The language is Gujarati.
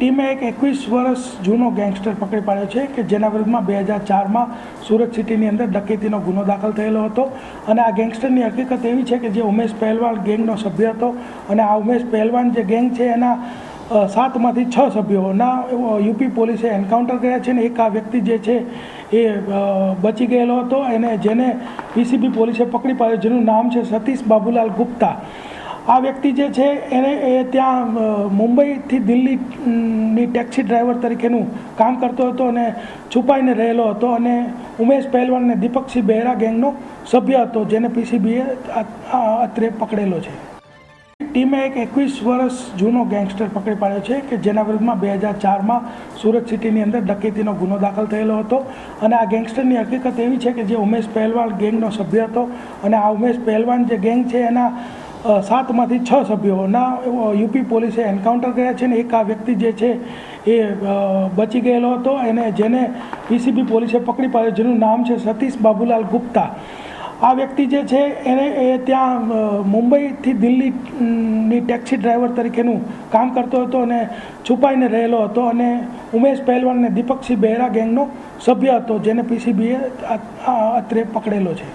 ટીમે એક એકવીસ વર્ષ જૂનો ગેંગસ્ટર પકડી પાડ્યો છે કે જેના વિરુદ્ધમાં બે હજાર ચારમાં સુરત સિટીની અંદર ડકેતીનો ગુનો દાખલ થયેલો હતો. અને આ ગેંગસ્ટરની હકીકત એવી છે કે જે ઉમેશ પહેલવાન ગેંગનો સભ્ય હતો અને આ ઉમેશ પહેલવાન જે ગેંગ છે એના સાતમાંથી છ સભ્યોના યુપી પોલીસે એન્કાઉન્ટર કર્યા છે ને એક આ વ્યક્તિ જે છે એ બચી ગયેલો હતો. અને જેને પીસીબી પોલીસે પકડી પાડ્યો, જેનું નામ છે સતીશ બાબુલાલ ગુપ્તા. આ વ્યક્તિ જે છે, એને એ ત્યાં મુંબઈથી દિલ્હીની ટેક્સી ડ્રાઈવર તરીકેનું કામ કરતો હતો અને છુપાઈને રહેલો હતો અને ઉમેશ પહેલવાન અને દીપકસિંહ બહેરા ગેંગનો સભ્ય હતો, જેને પીસીબીએ અત્રે પકડેલો છે. ટીમે એક એકવીસ વર્ષ જૂનો ગેંગસ્ટર પકડી પાડ્યો છે કે જેના વિરુદ્ધમાં બે હજાર ચારમાં સુરત સિટીની અંદર ડકેતીનો ગુનો દાખલ થયેલો હતો. અને આ ગેંગસ્ટરની હકીકત એવી છે કે જે ઉમેશ પહેલવાન ગેંગનો સભ્ય હતો અને આ ઉમેશ પહેલવાન જે ગેંગ છે, એના સાતમાંથી છ સભ્યોના યુપી પોલીસે એન્કાઉન્ટર કર્યા છે ને એક આ વ્યક્તિ જે છે એ બચી ગયેલો હતો અને જેને પીસીબી પોલીસે પકડી પાડ્યો, જેનું નામ છે સતીશ બાબુલાલ ગુપ્તા. આ વ્યક્તિ જે છે એને એ ત્યાં મુંબઈથી દિલ્હીની ટેક્સી ડ્રાઈવર તરીકેનું કામ કરતો હતો અને છુપાઈને રહેલો હતો અને ઉમેશ પહેલવાન અને દીપકસિંહ બહેરા ગેંગનો સભ્ય હતો, જેને પીસીબીએ અત્રે પકડેલો છે.